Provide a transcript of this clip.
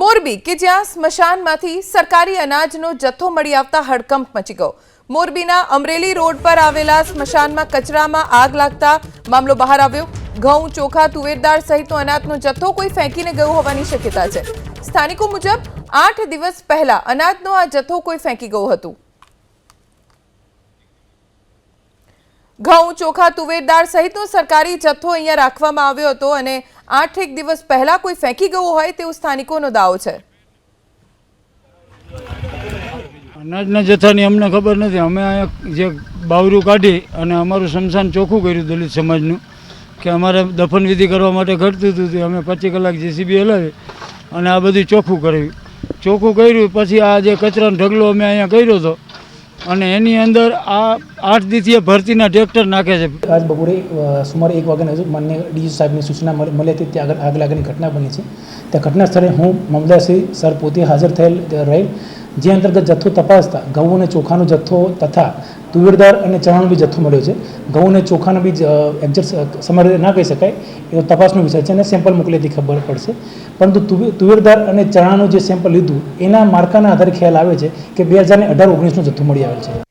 મોરબી કે જ્યાં સ્મશાનમાંથી સરકારી અનાજનો જથ્થો મળી આવતા હડકંપ મચી ગયો. મોરબીના અમરેલી રોડ પર આવેલા સ્મશાનમાં કચરામાં આગ લાગતા મામલો બહાર આવ્યો. ઘઉં, ચોખા તુવેરદાર સહિતનો અનાજનો જથ્થો કોઈ ફેંકીને ગયો હોવાની શક્યતા છે. સ્થાનિકો મુજબ, આઠ દિવસ પહેલા અનાજનો આ જથ્થો કોઈ ફેંકી ગયો હતું. ઘઉં, ચોખા તુવેરદાર સહિતનો સરકારી જથ્થો અહીંયા રાખવામાં આવ્યો હતો અને આઠેક દિવસ પહેલા કોઈ ફેંકી ગયું હોય તેવું સ્થાનિકોનો દાવો છે. અનાજના જથ્થાની અમને ખબર નથી. અમે અહીંયા જે બાવરું કાઢી અને અમારું શમશાન ચોખ્ખું કર્યું દલિત સમાજનું, કે અમારે દફન વિધિ કરવા માટે ઘટતું હતું તે અમે પચીસ કલાક જેસીબી હલાવી અને આ બધું ચોખ્ખું કર્યું. ચોખ્ખું કર્યું, પછી આ જે કચરાનો ઢગલો અમે અહીંયા કર્યો હતો અને એની અંદર આ આઠ દિવસીય ભરતીના ટ્રેક્ટર નાખે છે. આજ બપોરે સુમારે એક વાગ્યાના હજુ માન્ય ડીજી સાહેબની સૂચના મળી હતી ત્યાં આગળ આગ લાગવાની ઘટના બની છે. ત્યાં ઘટના સ્થળે હું મામલદારશ્રી સર પોતે હાજર થયેલ, રહેલ. જે અંતર્ગત જથ્થો તપાસતા ઘઉં અને ચોખાનો જથ્થો તથા તુવેરદાર અને ચણાનો બી જથ્થો મળ્યો છે. ઘઉં અને ચોખાનો બી એક્ઝેક્ટ સમય ના કહી શકાય એ તો તપાસનો વિષય છે અને સેમ્પલ મોકલેથી ખબર પડશે. પરંતુ તુવે- તુવેરદાર અને ચણાનું જે સેમ્પલ લીધું, એના માર્કાના આધારે ખ્યાલ આવે છે કે બે હજાર અઢાર, ઓગણીસનો જથ્થો મળી આવેલ છે.